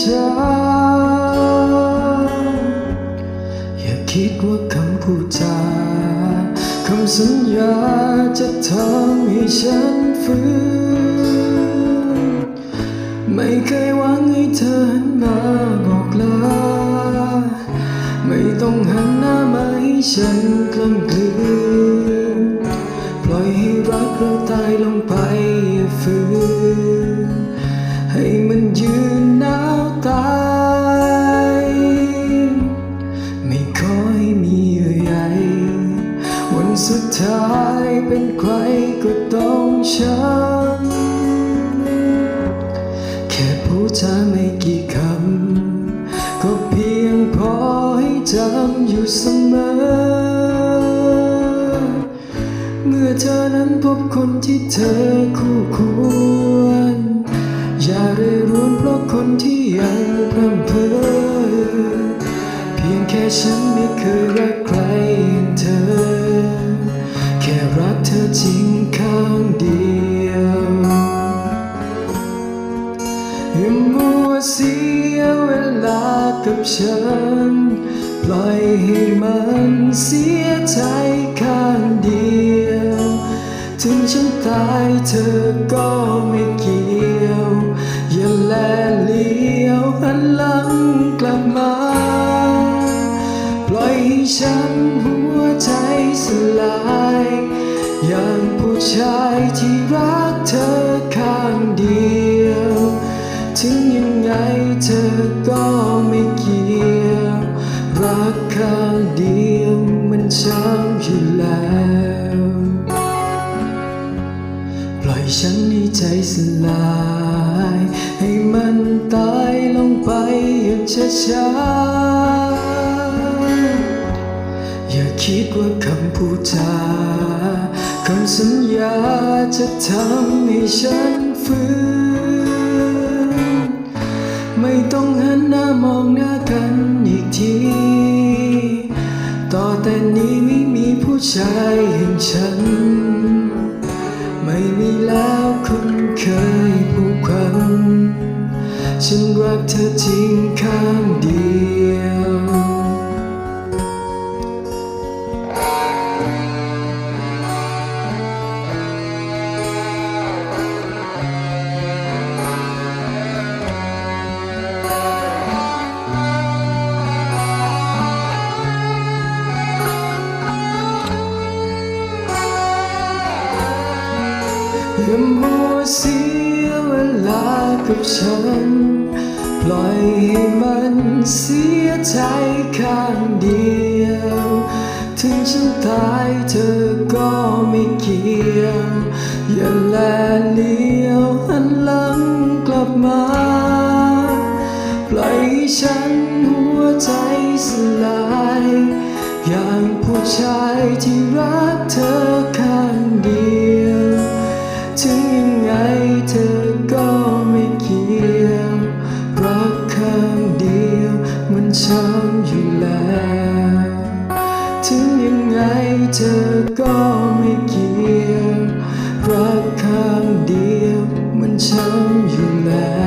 ช้าอย่าคิดว่าคำพูดจาคำสัญญาจะทำให้ฉันฟื้นไม่เคยหวังให้เธอหันมาบอกลาไม่ต้องหันหน้ามาให้ฉันกล้ำกลืนปล่อยให้รักเราตายลงไป สุดท้ายเป็นใครก็ต้องช้ำแค่พูดจาไม่กี่คำ ก็เพียงพอให้จำอยู่เสมอ เมื่อเธอนั้นพบคนที่เธอคู่ควร อย่าเร่ร่วนเพราะคนที่ยังพร่ำเพ้อเพียงแค่ฉันไม่เคยรัก จริงข้างเดียวอย่ามัวเสียเวลากับฉัน ปล่อยให้มันเสีย ผู้ชายที่รักเธอข้างเดียว ถึงยังไงเธอก็ไม่เกี่ยว รักข้างเดียวมันช้ำอยู่แล้ว ปล่อยฉันให้ใจสลาย ให้มันตายลงไปอย่างช้าๆอย่า คิดว่าคำพูดจาคำสัญญาจะทำให้ฉันฟื้น ไม่ต้องหันหน้ามองหน้ากันอีกที ต่อแต่นี้ไม่มีผู้ชายอย่างฉัน อย่ามัวเสียเวลากับฉัน ปล่อยให้มันเสียใจข้างเดียว ถึงฉันตายเธอก็ไม่เกี่ยว อย่าแลเลี้ยวหันหลังกลับมา ปล่อยให้ฉันหัวใจสลาย อย่างผู้ชายที่รักเธอึงยังไงเธอก็ไม่เกี่ยวรักครั้งเดียวมันช้ำอยู่แล้ว